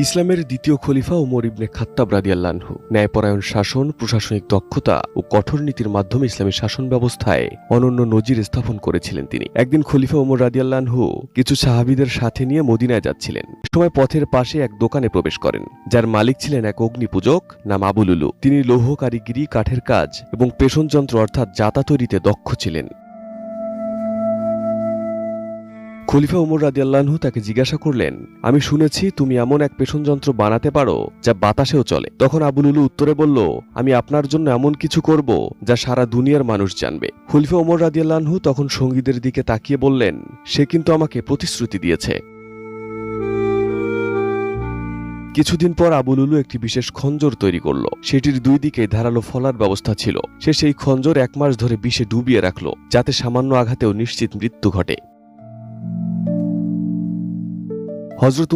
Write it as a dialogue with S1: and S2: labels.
S1: ইসলামের দ্বিতীয় খলিফা ওমর ইবনে খাত্তাব রাদিয়াল্লাহু ন্যায়পরায়ণ শাসন, প্রশাসনিক দক্ষতা ও কঠোর নীতির মাধ্যমে ইসলামী শাসন ব্যবস্থায় অনন্য নজির স্থাপন করেছিলেন তিনি। একদিন খলিফা ওমর রাদিয়াল্লাহু কিছু সাহাবিদের সাথে নিয়ে মদিনায় যাচ্ছিলেন। সময় পথের পাশে এক দোকানে প্রবেশ করেন, যার মালিক ছিলেন এক অগ্নিপূজক, নাম আবুলুলু। তিনি লৌহ কারিগিরি, কাঠের কাজ এবং পেষণ যন্ত্র অর্থাৎ জাতা তৈরিতে দক্ষ ছিলেন। খলিফা উমর রাদিয়াল্লাহু তাকে জিজ্ঞাসা করলেন, আমি শুনেছি তুমি এমন এক পেষণ যন্ত্র বানাতে পারো যা বাতাসেও চলে। তখন আবুলুলু উত্তরে বলল, আমি আপনার জন্য এমন কিছু করব যা সারা দুনিয়ার মানুষ জানবে। খলিফা উমর রাদিয়াল্লাহু তখন সঙ্গীদের দিকে তাকিয়ে বললেন, সে কিন্তু আমাকে প্রতিশ্রুতি দিয়েছে। কিছুদিন পর আবুলুলু একটি বিশেষ খঞ্জর তৈরি করল। সেটির দুই দিকে ধারালো ফলার ব্যবস্থা ছিল। সে সেই খঞ্জর এক মাস ধরে বিষে ডুবিয়ে রাখল, যাতে সামান্য আঘাতেও নিশ্চিত মৃত্যু ঘটে। Hazreti